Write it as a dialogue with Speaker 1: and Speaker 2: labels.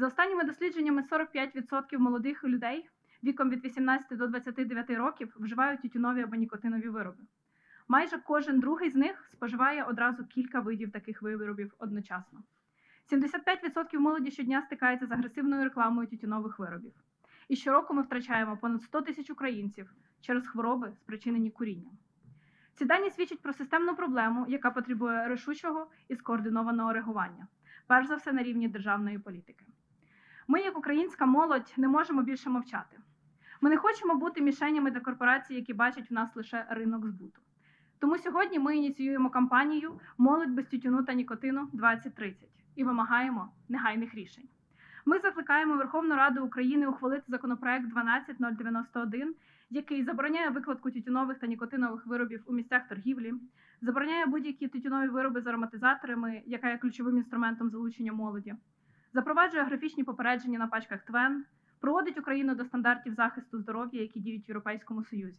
Speaker 1: За останніми дослідженнями, 45% молодих людей віком від 18 до 29 років вживають тютюнові або нікотинові вироби. Майже кожен другий з них споживає одразу кілька видів таких виробів одночасно. 75% молоді щодня стикається з агресивною рекламою тютюнових виробів. І щороку ми втрачаємо понад 100 тисяч українців через хвороби, спричинені курінням. Ці дані свідчать про системну проблему, яка потребує рішучого і скоординованого реагування, перш за все на рівні державної політики. Ми, як українська молодь, не можемо більше мовчати. Ми не хочемо бути мішенями для корпорацій, які бачать в нас лише ринок збуту. Тому сьогодні ми ініціюємо кампанію Молодь без тютюну та нікотину 2030 і вимагаємо негайних рішень. Ми закликаємо Верховну Раду України ухвалити законопроект 12091, який забороняє викладку тютюнових та нікотинових виробів у місцях торгівлі, забороняє будь-які тютюнові вироби з ароматизаторами, яка є ключовим інструментом залучення молоді, запроваджує графічні попередження на пачках ТВЕН, проводить Україну до стандартів захисту здоров'я, які діють в Європейському Союзі.